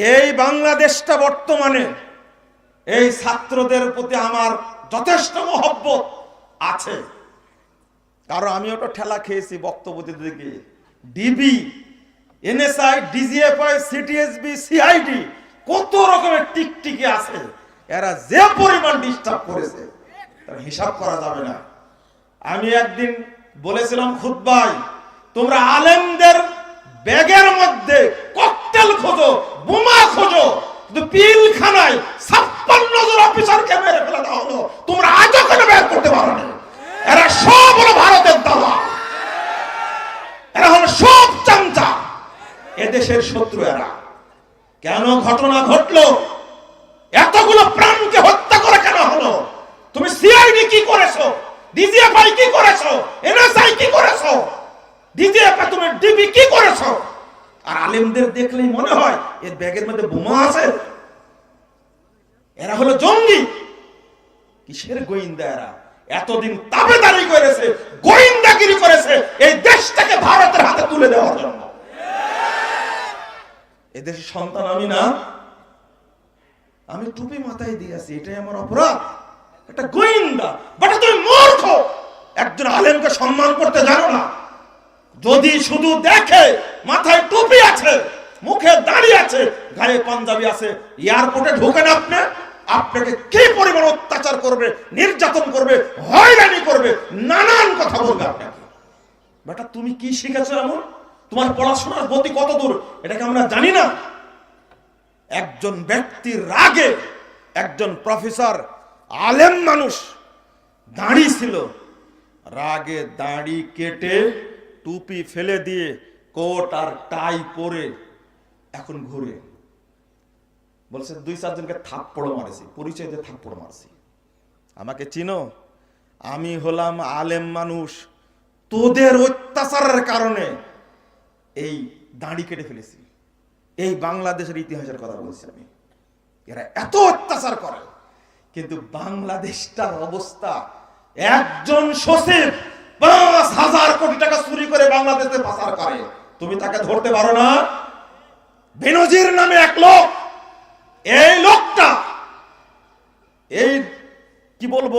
এই বাংলাদেশটা বর্তমানে এই ছাত্রদের প্রতি আমার যথেষ্ট মহব্বত আছে। কারণ আমি ওটা ঠেলা খেয়েছি বক্তব্য দিতে গিয়ে DB, NSI, DGFI, CTSB, CID কত রকমের টিকটিকি আছে। এরা যে পরিমাণ ডিস্টার্ব করেছে, তার হিসাব করা যাবে না। আমি একদিন বলেছিলাম খুদ্াই তোমরা আলেমদের ব্যাগের মধ্যে ককটেল খোঁজো বোমা খোঁজো। কিন্তু পিলখানায় ছাপ্পান্ন জন অফিসারকে মেরে ফেলে দেওয়া হলো। তোমরা আজও কেন বের করতে পারো না। এরা সব হলো ভারতের দাদা এরা হলো সব চামচা। এদেশের শত্রু এরা। কেন ঘটনা ঘটলো? এতগুলো প্রাণকে হত্যা করে কেন হলো? তুমি সিআইডি কি করেছ? ডিজিএফআই কি করেছ? এনএসআই কি করেছ? ডিজিএফআই, তুমি ডিবি কি করেছ? আর আলেমদের দেখলেই মনে হয় এর ব্যাগের মধ্যে বোমা আছে। এরা হলো জঙ্গি। কিসের গোয়েন্দা এরা? এতদিন তাবেদারি করেছে, গোয়েন্দাগিরি করেছে এই দেশটাকে ভারতের হাতে তুলে দেওয়ার জন্য। এদেশের সন্তান আমি না। আমি টুপি মাথায় দিয়েছি এটাই আমার অপরাধ। একটা গোয়েন্দা। বাট তুমি মূর্খ। একজন আলেমকে সম্মান করতে জানো না। যদি শুধু দেখে মাথায় টুপি আছে, মুখে দাঁড়িয়ে আছে গায়ে পাঞ্জাবি আছে, এয়ারপোর্টে ঢোকেন আপনি, আপনাকে কি পরিমাণ অত্যাচার করবে, নির্যাতন করবে, হয়রানি করবে, নানান কথা বলবে আপনাকে। বেটা, তুমি কি শিখেছো এমন? তোমার পড়াশোনার গতি কত দূর? এটাকে আমরা জানি না। একজন ব্যক্তির রাগে একজন প্রফেসর আলেম মানুষ দাঁড়ি ছিল। রাগে দাড়ি কেটে টুপি ফেলে দিয়ে কোট আর টাই পরে এখন ঘুরে। বলছে দুই চারজনকে থাপ্পড় মারেছি, পরিচয় দিয়ে থাপ্পড় মারছি। আমাকে চিনো, আমি হলাম আলেম মানুষ। তোদের অত্যাচারের কারণে এই দাড়ি কেটে ফেলেছি। এই বাংলাদেশের ইতিহাসের কথা বলছি আমি। এরা এত অত্যাচার করে, কিন্তু বাংলাদেশটার অবস্থা, একজন সচিব পাঁচ হাজার কোটি টাকা চুরি করে বাংলাদেশে পাচার করে। তুমি তাকে ধরতে পারো না। বেনজির নামে এক লোক। এই লোকটা, এই কি বলব,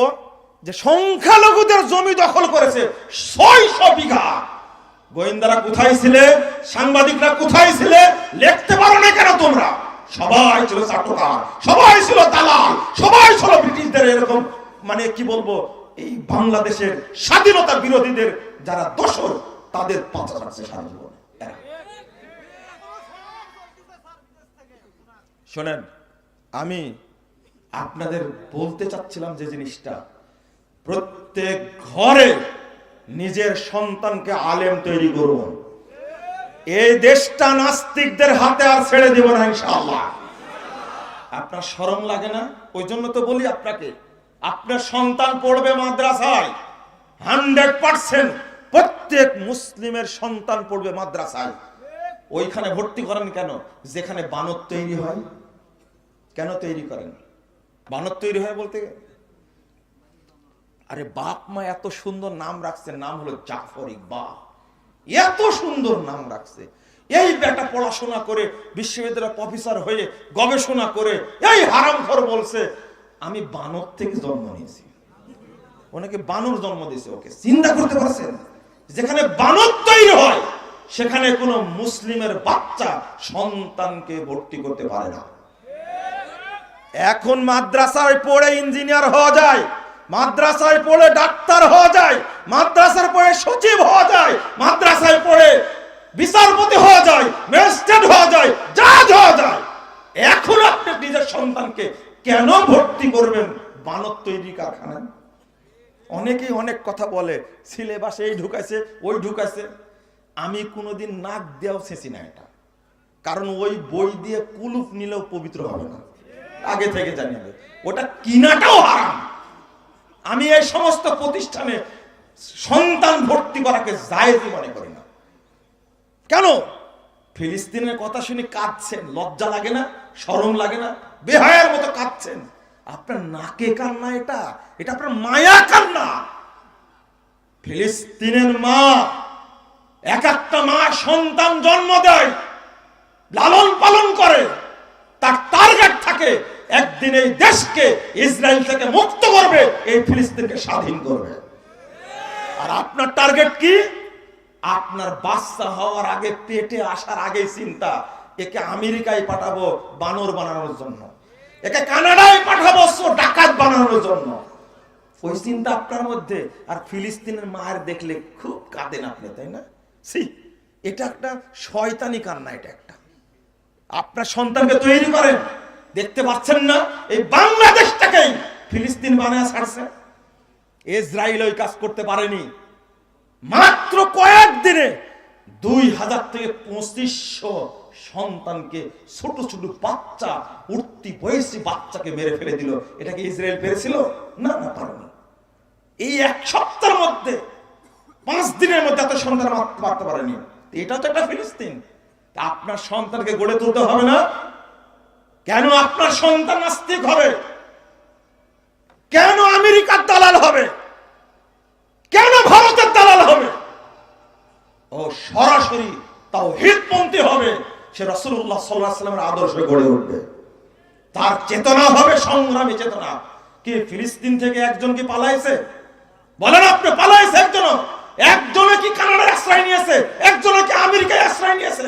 যে সংখ্যালঘুদের জমি দখল করেছে, ছয়শো বিঘা। গোয়েন্দারা কোথায় ছিলে, সাংবাদিকরা কোথায় ছিলে, লিখতে পারো না কেন তোমরা? সবাই ছিল চাটুকার, সবাই ছিল দালাল, সবাই ছিল ব্রিটিশদের এরকম মানে কি বলব, এই বাংলাদেশের স্বাধীনতা বিরোধীদের যারা দোষর, তাদের পাঁচা রাখছে সারা জীবন এরা। শোনেন, আমি আপনাদের বলতে চাচ্ছিলাম যে জিনিসটা। প্রত্যেক ঘরে নিজের সন্তানকে আলেম তৈরি করুন। এই দেশটা নাস্তিকদের হাতে আর ছেড়ে দেব না, ইনশাআল্লাহ। আপনার শরম লাগে না? ওই জন্য তো বলি আপনাকে, আপনার সন্তান পড়বে মাদ্রাসায়। হান্ড্রেড পার্সেন্ট প্রত্যেক মুসলিমের সন্তান পড়বে মাদ্রাসায়। ওইখানে ভর্তি করেন কেন? যেখানে বানর তৈরি হয় কেন তৈরি করেন? বানর তৈরি হয় বলতে? আরে বাপ মা এত সুন্দর নাম রাখছে, নাম হলো জাফর ইকবাল। এত সুন্দর নাম রাখছে। এই বেটা পড়াশোনা করে বিশ্ববিদ্যালয় প্রফেসর হয়ে গবেষণা করে, এই হারামখোর বলছে, আমি বানর থেকে জন্ম নিয়েছি। ওনাকে বানর জন্ম দিয়েছে ওকে। চিন্তা করতে পারছেন? যেখানে বানর তৈরি হয়, সেখানে কোনো মুসলিমের বাচ্চা সন্তানকে ভর্তি করতে পারে না। এখন মাদ্রাসায় পড়ে ইঞ্জিনিয়ার হওয়া যায়, মাদ্রাসায় পড়ে ডাক্তার হওয়া যায়, মাদ্রাসার পড়ে সচিব হওয়া যায়, মাদ্রাসায় পড়ে বিচারপতি হওয়া যায়, ম্যাজিস্ট্রেট হওয়া যায়, জাজ হওয়া যায়। এখন আপনি নিজের সন্তানকে কেন ভর্তি করবেন? বানর তৈরি কারখানায়। অনেকেই অনেক কথা বলে, সিলেবাসে এই ঢুকাইছে, ওই ঢুকাইছে। আমি কোনোদিন নাক দেওয়াও শেষি না এটা। কারণ ওই বই দিয়ে কুলুপ নিলেও পবিত্র হবে না। আগে থেকে জানিয়ে। ওটা কিনাটাও হারাম। আমি এই সমস্ত প্রতিষ্ঠানে সন্তান ভর্তি করাকে জায়েজই মনে করি না। কেন? ফিলিস্তিনের কথা শুনে কাঁদছেন। লজ্জা লাগে না? শরম লাগে না? বেহায়ের মতো কাঁদছেন। আপনার নাকে কান্না এটা? এটা আপনার মায়া কান্না? ফিলিস্তিনের মা এক একটা মা সন্তান জন্ম দেয়, লালন পালন করে এই দেশকে ইসরায়েল থেকে মুক্ত করবে, এই ফিলিস্তিনকে স্বাধীন করবে। আর আপনার টার্গেট কি? আপনার বাচ্চা হওয়ার আগে, পেটে আসার আগে চিন্তা, একে আমেরিকায় পাঠাবো বানর বানানোর জন্য। একে কানাডায় পাঠাবো ডাকাত বানানোর জন্য। ওই চিন্তা আপনার মধ্যে, আর ফিলিস্তিনের মায়ের দেখলে খুব কাঁদেন আপনি, তাই না? সি এটা একটা শয়তানি কান্না, এটা একটা। আপনার সন্তানকে তৈরি করেন। দেখতে পাচ্ছেন না, এই বাংলাদেশটাকেই ফিলিস্তিন বানায় ছাড়ছে। ইসরায়েল ওই কাজ করতে পারেনি। মাত্র কয়েকদিনে দুই হাজার থেকে পঁচিশশো সন্তানকে, ছোট ছোট বাচ্চা, উঠতি বয়সী বাচ্চাকে মেরে ফেলে দিল। এটাকে ইসরায়েল পেরেছিল? না না, পারেনি। এই এক সপ্তাহের মধ্যে, পাঁচ দিনের মধ্যে এত সন্তান মারতে পারেনি। এটা তো একটা ফিলিস্তিন। আপনার সন্তানকে গড়ে তুলতে হবে না কেন আপনার সন্তান নাস্তিক হবে কেন আমেরিকার দালাল হবে? কেন ভারতের দালাল হবে? ও সরাসরি তাও হিতপন্থী হবে, সে রসুল্লাহ সাল্লাহামের আদর্শে গড়ে উঠবে। তার চেতনা হবে সংগ্রামী চেতনা। কি ফিলিস্তিন থেকে একজন কি পালাইছে? বলেন আপনি, পালাইছে একজন একজনে কি কানাডার আশ্রয় নিয়েছে? একজনে কি আমেরিকায় আশ্রয় নিয়েছে?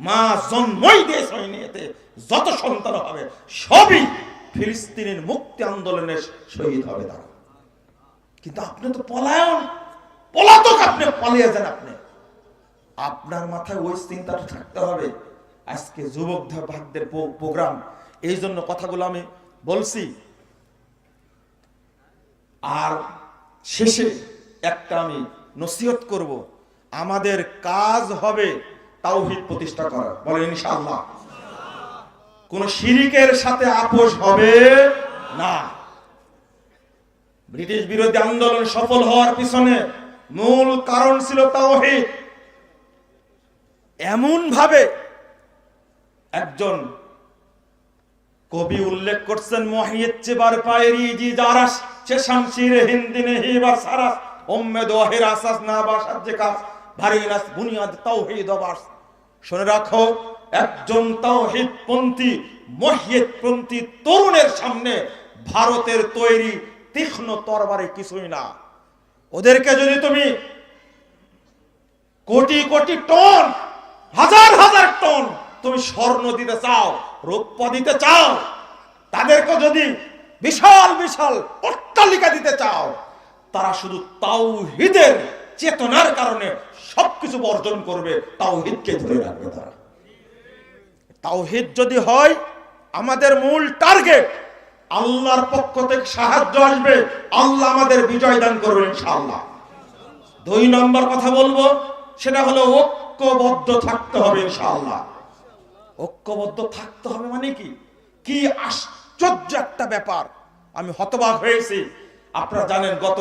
মা জন্মই দেশ আশ্রয় নিয়েছে যত সন্তান হবে, সবই ফিলিস্তিনের মুক্তি আন্দোলনের শহীদ হবে তারা। কিন্তু আপনি তো পলায়ন। পলাতক আপনি, পালিয়ে যান আপনি। আপনার মাথায় ওই চিন্তাটা থাকতে হবে। আজকে যুবক ভাগদের প্রোগ্রাম। এই জন্য কথাগুলো আমি বলছি। আর শেষে একটা আমি নসিহত করব। আমাদের কাজ হবে তাওহিদ প্রতিষ্ঠা করা। বলেন ইনশাআল্লাহ। কোন শিরিকের সাথে আপোষ হবে না। ব্রিটিশ বিরোধী আন্দোলন সফল হওয়ার পিছনে মূল কারণ ছিল তাওহিদ। এমন ভাবে একজন কবি উল্লেখ করছেন মহিয়ত চেবার পায়রি জি জারাস সে শামশির হিন্দিনে হিবার সারাস উম্মে দোহের আসাস না বাসার যে কাজ, ভারী নাস বুনিয়াদ তাওহীদ অবাস। শুনে রাখো একজন তাওহীদ পন্থী মহিয়ত পন্থী তরুণের সামনে ভারতের তৈরি তীক্ষ্ণ তরবারে কিছুই না। ওদেরকে যদি তুমি কোটি কোটি টন, হাজার হাজার টন তুমি স্বর্ণ দিতে চাও, রৌপ্য দিতে চাও, তাদেরকে যদি বিশাল বিশাল অট্টালিকা দিতে চাও, তারা শুধু তাওহিদের চেতনার কারণে সবকিছু বর্জন করবে, তাওহিদকে ধরে রাখবে তারা। তাওহিদ যদি হয়, আমাদের মূল টার্গেট আল্লাহর পক্ষ থেকে সাহায্য আসবে, আল্লাহ আমাদের বিজয় দান করবেন ইনশাআল্লাহ। দুই নম্বর কথা বলব, সেটা হলো ঐক্যবদ্ধ থাকতে হবে ইনশাআল্লাহ। ঐক্যবদ্ধ থাকতে হবে মানে কি? কি আশ্চর্য একটা ব্যাপার। আমি হতবাক হয়েছি। আপনারা জানেন গত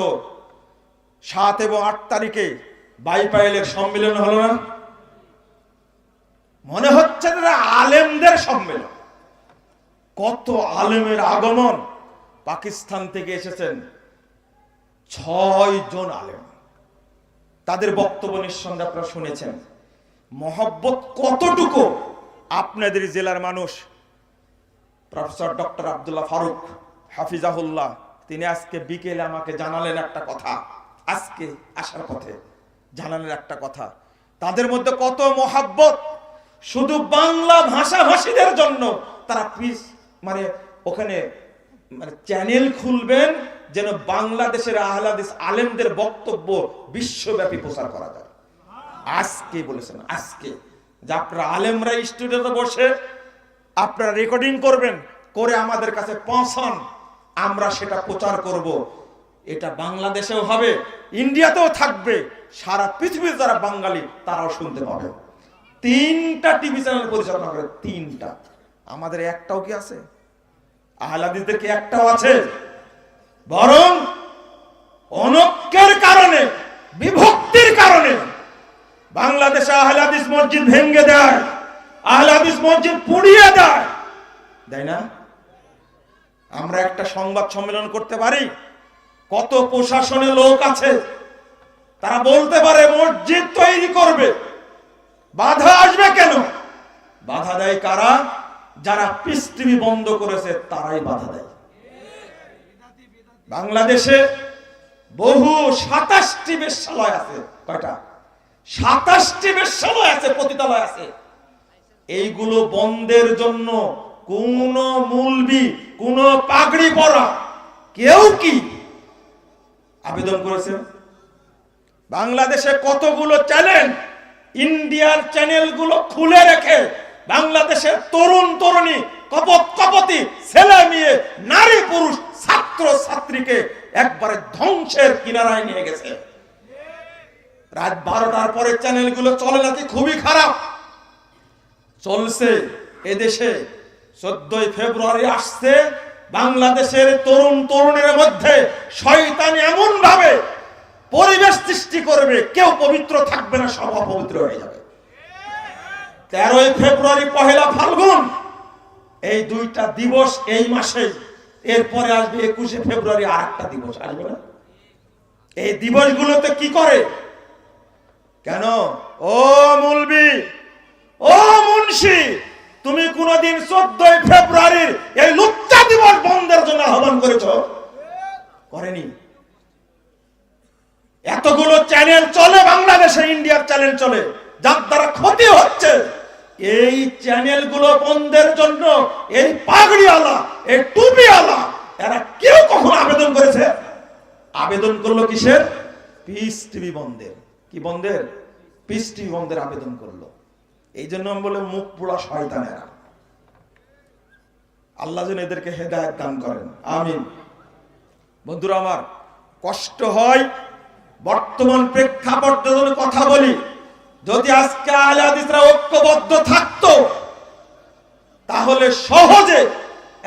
সাত এবং আট তারিখে বাইপাইলের সম্মেলন হলো না? মনে হচ্ছে আলেমদের সম্মেলন। কত আলেমের আগমন। পাকিস্তান থেকে এসেছেন ছয় জন আলেম। তাদের বক্তব্য নিঃসন্দেহে আপনারা শুনেছেন। মহব্বত কতটুকু আপনাদের জেলার মানুষ? প্রফেসর ডক্টর আব্দুল্লাহ ফারুক হাফিজাহুল্লাহ, তিনি আজকে বিকেলে আমাকে জানালেন একটা কথা। আজকে আসার পথে জানালেন একটা কথা। তাদের মধ্যে কত মহাব্বত? শুধু বাংলা ভাষাভাষীদের জন্য তারা পিস মানে ওখানে মানে চ্যানেল খুলবেন যেন বাংলাদেশের আহলাদিস আলেমদের বক্তব্য বিশ্বব্যাপী প্রচার করা যায়। আজকে বলেছেন, আজকে। যে আপনারা আলেমরা স্টুডিওতে বসে আপনারা রেকর্ডিং করবেন, করে আমাদের কাছে পৌঁছান। আমরা সেটা প্রচার করব। এটা বাংলাদেশেও হবে, ইন্ডিয়াতেও থাকবে। সারা পৃথিবীর যারা বাঙালি, তারাও শুনতে পাবে। তিনটা টিভি চ্যানেল পরিচালনা করে, তিনটা। আমাদের একটাও কি আছে? আহলাদিসদের কি একটাও আছে? বরং অনৈক্যের কারণে, বিভক্তির কারণে বাংলাদেশে আহলাদিস মসজিদ ভেঙ্গে দেয় আহলাদিস মসজিদ পুড়িয়ে দেয়। দেয় না? আমরা একটা সংবাদ সম্মেলন করতে পারি, কত প্রশাসনে লোক আছে, তারা বলতে পারে মসজিদ তৈরি করবে। বাধা আসবে কেন? বাধা দেয় কারা? যারা টিভি বন্ধ করেছে, তারাই বাধা দেয়। বাংলাদেশে বহু সাতাশটি বেশ্যালয় আছে। কয়টা? সাতাশটি বেশ্যালয় আছে, পতিতালয় আছে। এইগুলো বন্ধের জন্য কোন মূলবি, কোন পাগড়ি পরা কেউ কি আবেদন করেছে বাংলাদেশে কতগুলো চ্যানেল ইন্ডিয়ার চ্যানেলগুলো খুলে রেখে বাংলাদেশের তরুণ তরুণী, কপত কপতি, ছেলে মেয়ে, নারী পুরুষ, ছাত্র ছাত্রীকে একবারে ধ্বংসের কিনারায় নিয়ে গেছে। রাত বারোটার পরে চ্যানেলগুলো চলে নাকি খুবই খারাপ। চলছে এদেশে চোদ্দই ফেব্রুয়ারি আসছে বাংলাদেশের তরুণ তরুণের মধ্যে শয়তান এমন ভাবে পরিবেশ সৃষ্টি করবে, কেউ পবিত্র থাকবে না, সব অপবিত্র হয়ে যাবে। তেরোই ফেব্রুয়ারি, পহেলা ফাল্গুন। এই দুইটা দিবস এই মাসে, এরপরে আসবে একুশে ফেব্রুয়ারি আর একটা দিবস আসবে না। এই দিবসগুলোতে কি করে? কেন? ও মুলবি, ও মুন্সি, তুমি কোনদিন চোদ্দই ফেব্রুয়ারির এই লুচ্চা দিবস বন্ধের জন্য আহ্বান করেছ? করেনি। এতগুলো চ্যানেল চলে, বাংলাদেশে ইন্ডিয়ার চ্যানেল চলে, যার দ্বারা ক্ষতি হচ্ছে। এই চ্যানেলগুলো বন্ধের জন্য, এই পাগড়িওয়ালা, এই টুপিওয়ালা, এরা কেউ কখনো আবেদন করেছে? আবেদন করল কিসের? পিস টিভি বন্ধের। কি বন্ধের? পিস টিভি বন্ধের আবেদন করল। এই জন্য আমি বলে মুখ পোড়া শয়তানেরা। আল্লাহ যেন এদেরকে হেদায়ত দান করেন। আমিন। বন্ধুরা আমার, কষ্ট হয় বর্তমান প্রেক্ষাপট যদি কথা বলি, যদি আজকে আহলে হাদিসরা ঐক্যবদ্ধ থাকতো, তাহলে সহজে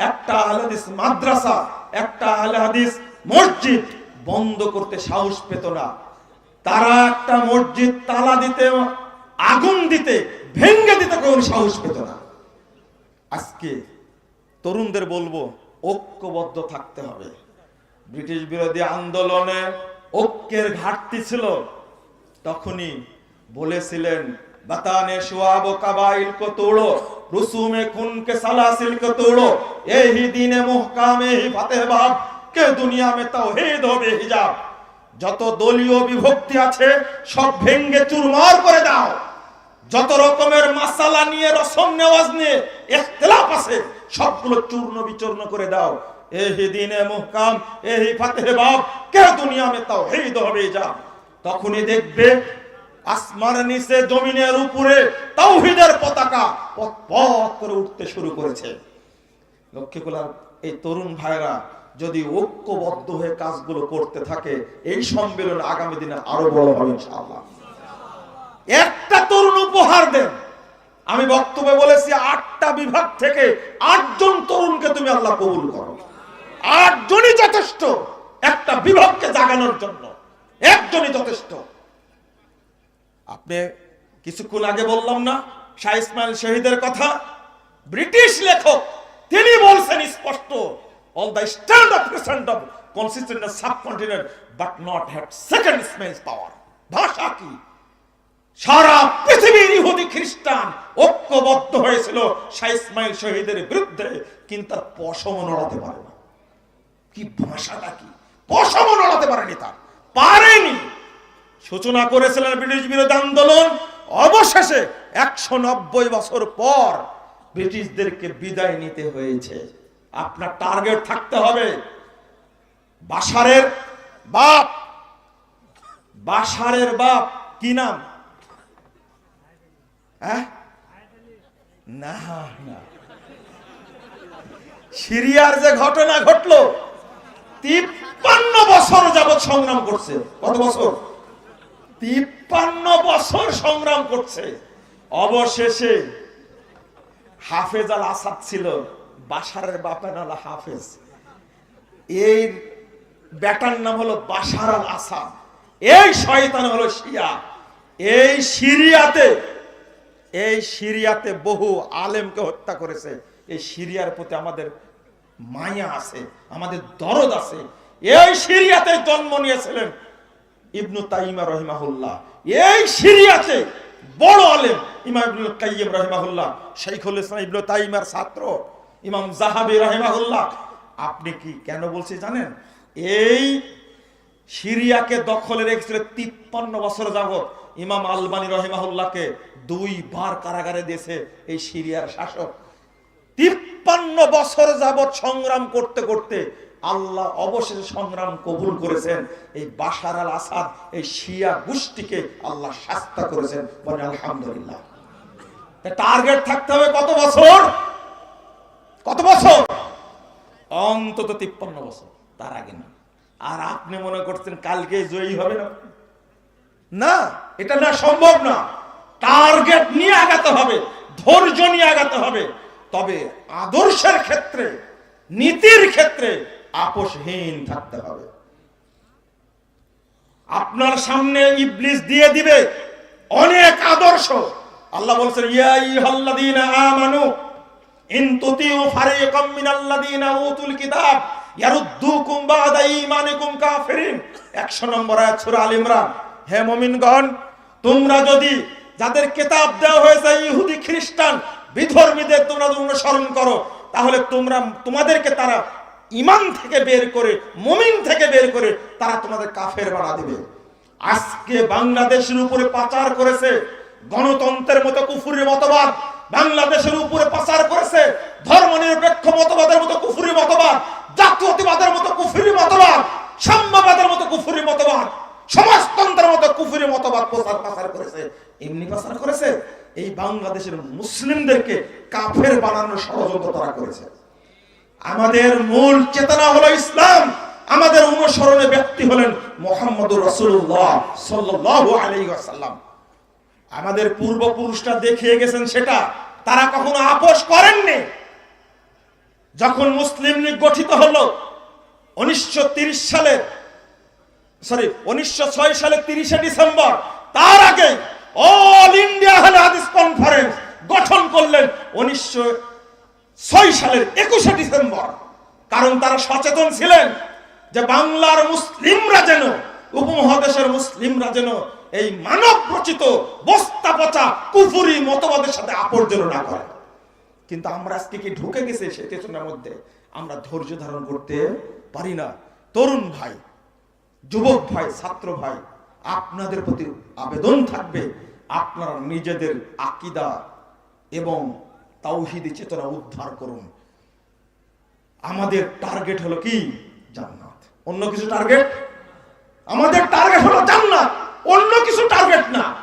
একটা আহলে হাদিস মাদ্রাসা, একটা আহলে হাদিস মসজিদ বন্ধ করতে সাহস পেত না। তারা একটা মসজিদ তালা দিতে, আগুন দিতে, ভেঙ্গে দিতে কোন সাহস পেত না। আজকে তরুণদের বলব, ঐক্যবদ্ধ থাকতে হবে। ব্রিটিশ বিরোধী আন্দোলনে ঐক্যের ঘাটতি ছিল, তখনই বলেছিলেন, বাতানে সোয়াব কাবাইল কো রুসুমে খুন কে সালাসিল কো তোড়ো এই দিনে মুহকামে হি ফাতে ফাতেহবাব কে দুনিয়া মে তাওহীদ হবে হিজাব। যত দলীয় বিভক্তি আছে, সব ভেঙ্গে চুরমার করে দাও। যত রকমের মাসালা নিয়ে, রসম নেওয়াজ নিয়ে ইখতিলাফ আছে, সবগুলো চূর্ণ বিচূর্ণ করে দাও। এহি দিনে মুহকাম, এহি ফাতেহ বাব কে দুনিয়া মে তাও তাওহীদ হবে যা তখনই দেখবে আসমান নিচে, জমিনের উপরে তাওহীদের পতাকা পথ পথ করে উঠতে শুরু করেছে। লক্ষ্মীকুলার এই তরুণ ভাইরা যদি ঐক্যবদ্ধ হয়ে কাজগুলো করতে থাকে, এই সম্মেলন আগামী দিনে আরও বড় হবে ইনশাআল্লাহ। একটা তরুণ উপহার দেন। আমি বক্তব্যে বলেছি, আটটা বিভাগ থেকে আটজন তরুণকে তুমি আল্লাহ কবুল করো। আটজনই যথেষ্ট। একটা বিভাগকে জাগানোর জন্য একজনই যথেষ্ট। আপনি কিছুক্ষণ আগে বললাম না, শাহ ইসমাইল শহীদের কথা? ব্রিটিশ লেখক, তিনি বলছেন স্পষ্ট all the stand of present of consistent subcontinent but not had second smells power ভাষা কি? সারা পৃথিবীর ইহুদি খ্রিস্টান ঐক্যবদ্ধ হয়েছিল শাহ ইসমাইল শহীদের বিরুদ্ধে, কিন্তু তার পশম নড়াতে পারে না। কি ভাষাটা কি পশম নড়াতে পারেনি তার। পারেনি। সূচনা করেছিলেন ব্রিটিশ বিরোধী আন্দোলন। অবশেষে একশো নব্বই বছর পর ব্রিটিশদেরকে বিদায় নিতে হয়েছে। আপনার টার্গেট থাকতে হবে। বাসারের বাপ। বাসারের বাপ, কি নাম? হ্যাঁ? না। সিরিয়ার যে ঘটনা ঘটলো তিপ্পান্ন বছর যাবৎ সংগ্রাম করছে। কত বছর? তিপ্পান্ন বছর সংগ্রাম করছে। অবশেষে হাফেজ আল আসাদ ছিল বাসারের বাপের নাম হাফেজ। এই ব্যাটার নাম হলো বাসার আল আসাদ। এই শয়তান হলো শিয়া। এই সিরিয়াতে এই সিরিয়াতে বহু আলেমকে হত্যা করেছে। এই সিরিয়ার প্রতি আমাদের মায়া আছে, আমাদের দরদ আছে। এই সিরিয়াতে জন্ম নিয়েছিলেন ইবনু তাইমা রহিমাহুল্লাহ। এই সিরিয়াতে বড় আলেম ইমাম ইবনুল কাইয়িম রাহিমাহুল্লাহ, শাইখুল ইসলাম ইবনু তাইমার ছাত্র ইমাম জাহাবি রাহিমাহুল্লাহ। আপনি কি কেন বলছি জানেন? এই সিরিয়াকে দখলে রেখেছিল তিপ্পান্ন বছর যাবত ইমাম আলবানী রহিমাহুল্লাহকে দুইবার কারাগারে দিয়েছে এই সিরিয়ার শাসক। তিপ্পান্ন বছর যাবত সংগ্রাম করতে করতে আল্লাহ অবশেষে সংগ্রাম কবুল করেছেন। এই বাশার আল আসাদ, এই শিয়া গোষ্ঠীকে আল্লাহ শাস্তা করেছেন। আলহামদুলিল্লাহ। টার্গেট থাকতে হবে কত বছর? কত বছর? অন্তত তিপ্পান্ন বছর, তার আগে না। আর আপনি মনে করছেন কালকে জয়ী হবে না? না, এটা না সম্ভব না। টার্গেট নিয়ে আগাতে হবে, ধৈর্য নিয়ে আগাতে হবে। তবে আদর্শের ক্ষেত্রে, নীতির ক্ষেত্রে আপোষহীন থাকতে হবে। আপনার সামনে ইবলিস দিয়ে দিবে অনেক আদর্শ। আল্লাহ বলছেন, ইয়া আইয়ুহাল্লাযীনা আমানু, ইন তুতিউ ফারিকাম মিনাল্লাযীনা উতুল কিতাব, ইয়ারুদ্দুকুম বাদা ঈমানিকুম কাফিরিন। 100 নম্বর আয়াত সূরা আল ইমরান। হে মুমিনগণ, তোমরা যদি যাদের কিতাব দেওয়া হয়েছে ইহুদি খ্রিস্টান বিধর্মীদের তোমরা অনুসরণ করো, তাহলে তোমরা, তোমাদেরকে তারা ইমান থেকে বের করে, মুমিন থেকে বের করে, তারা তোমাদের কাফের বানা দিবে। আজকে বাংলাদেশের উপরে পাচার করেছে গণতন্ত্রের মতো কুফুরি মতবাদ, বাংলাদেশের উপরে পাচার করেছে ধর্মনিরপেক্ষ মতবাদের মতো কুফুরি মতবাদ, জাতীয়তাবাদের মতো কুফুরি মতবাদ, সাম্যবাদের মতো কুফুরি মতবাদ, সমাজতন্ত্রের মতো কুফুরি মতবাদ প্রচার পাচার করেছে। এমনি পাচার করেছে? এই বাংলাদেশের মুসলিমদেরকে কাফের বানানোর ষড়যন্ত্র তারা করেছে। আমাদের মূল চেতনা হলো ইসলাম। আমাদের অনুসরণে ব্যক্তি হলেন মোহাম্মদুর রসুল্লাহ আমাদের পূর্বপুরুষরা দেখিয়ে গেছেন সেটা, তারা কখনো আপোষ করেননি। যখন মুসলিম লীগ গঠিত হলো, উনিশশো সালের সরি উনিশশো সালের তিরিশে ডিসেম্বর, তার আগে অল ইন্ডিয়া আহলে হাদিস কনফারেন্স গঠন করলেন উনিশশো ছয় সালের একুশে ডিসেম্বর। কারণ তারা সচেতন ছিলেন যে বাংলার মুসলিমরা যেন, উপমহাদেশের মুসলিমরা যেন এই মানব রচিত বস্তা পচা কুফুরি মতবাদের সাথে আপোষ যেন না করে। কিন্তু আমরা আজকে কি ঢুকে গেছে সেই চেতনার মধ্যে? আমরা ধৈর্য ধারণ করতে পারি না। তরুণ ভাই, যুবক ভাই, ছাত্র ভাই আপনাদের প্রতি আবেদন থাকবে। আপনারা নিজেদের আকিদা এবং তাওহিদি চেতনা উদ্ধার করুন। আমাদের টার্গেট হলো কি? জান্নাত। অন্য কিছু টার্গেট? আমাদের টার্গেট হলো জান্নাত। অন্য কিছু টার্গেট না।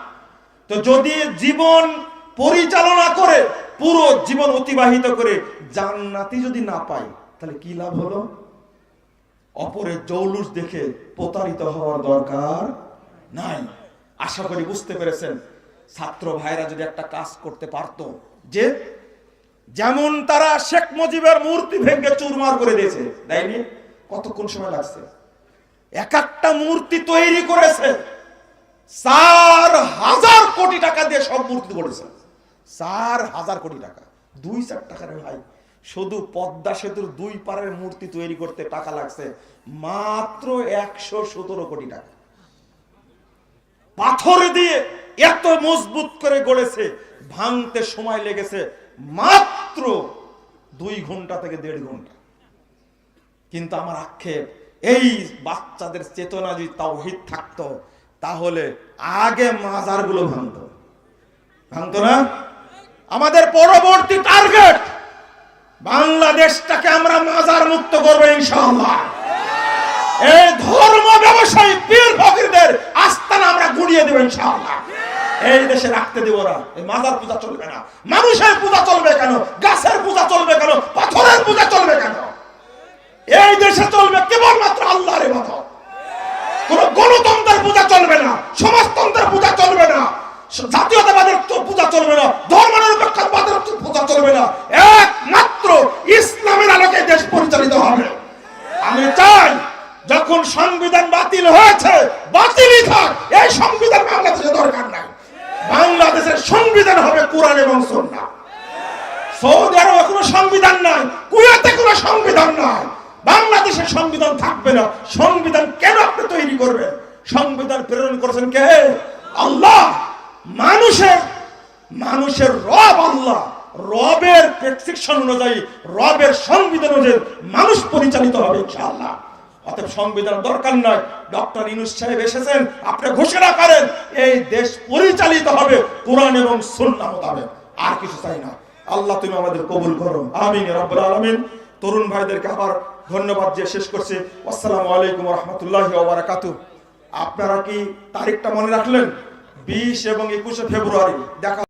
তো যদি জীবন পরিচালনা করে, পুরো জীবন অতিবাহিত করে জান্নাতি যদি না পাই তাহলে কি লাভ হলো? অপরের জৌলুস দেখে প্রতারিত হওয়ার দরকার নাই। আশা করি বুঝতে পেরেছেন। ছাত্র ভাইরা যদি একটা কাজ করতে পারতো, যে যেমন তারা শেখ মুজিবের মূর্তি ভেঙে চুরমার করে দিয়েছে, দেয়নি? কতক্ষণ সময় লাগছে? এক একটা মূর্তি তৈরি করেছে। চার হাজার কোটি টাকা দিয়ে সব মূর্তি করেছে চার হাজার কোটি টাকা। দুই চার টাকার ভাই। শুধু পদ্মা সেতুর দুই পারের মূর্তি তৈরি করতে টাকা লাগছে। মাত্র একশো সতেরো কোটি টাকা। পাথর দিয়ে এত মজবুত করে গড়েছে, ভাঙতে সময় লেগেছে মাত্র দুই ঘণ্টা থেকে দেড় ঘণ্টা। কিন্তু আমার আক্ষেপ, এই বাচ্চাদের চেতনা যদি তাওহিদ থাকতো, তাহলে আগে মাজারগুলো ভাঙতো। ভাঙতো না? আমাদের পরবর্তী টার্গেট বাংলাদেশটাকে আমরা মাজার মুক্ত করব ইনশাআল্লাহ। এই ধর্ম ব্যবসায়ী পীর ফকিরদের আস্থানা আমরা গুড়িয়ে দেবো ইনশাআল্লাহ। এই দেশে রাখতে দেব না। এই মাজার পূজা চলবে না। মানুষের পূজা চলবে কেন? গাছের পূজা চলবে কেন? পাথরের পূজা চলবে কেন? এই দেশে চলবে কেবলমাত্র আল্লাহর ইবাদত। কোন গণতন্ত্রের পূজা চলবে না। সমাজতন্ত্রের পূজা চলবে না। জাতীয়তাবাদের পূজা চলবে না। ধর্ম নিরপেক্ষবাদের পূজা চলবে না। একমাত্র ইসলামের আলোকে দেশ পরিচালিত হবে। আমি চাই যখন সংবিধান বাতিল হয়েছে, বাতিলই থাক, এই সংবিধান বাংলাদেশে দরকার নাই। বাংলাদেশের সংবিধান হবে কোরআন এবং সন্না সৌদি আরবে কোনো সংবিধান নাই, কুয়েতে কোনো সংবিধান নাই। বাংলাদেশের সংবিধান থাকবে না। সংবিধান কেন আপনি তৈরি করবেন? সংবিধান প্রেরণ করেছেন কে? আল্লাহ। মানুষের মানুষের রব আল্লাহ। রবের প্রেসক্রিপশন অনুযায়ী, রবের সংবিধান অনুযায়ী মানুষ পরিচালিত হবে ইনশাআল্লাহ। অতএব সংবিধান দরকার নয়। ডক্টর সাহেব এসেছেন, আপনি ঘোষণা করেন, এই দেশ পরিচালিত হবে কোরআন এবং আর কিছু চাই না। আল্লাহ, তুমি আমাদের কবুল করো। আমিন আলামিন। তরুণ ভাইদেরকে আবার ধন্যবাদ দিয়ে শেষ করছি। আসসালামু আলাইকুম রহমতুল্লাহি ওয়া বারাকাতুহু। আপনারা কি তারিখটা মনে রাখলেন? বিশ এবং একুশে ফেব্রুয়ারি। দেখা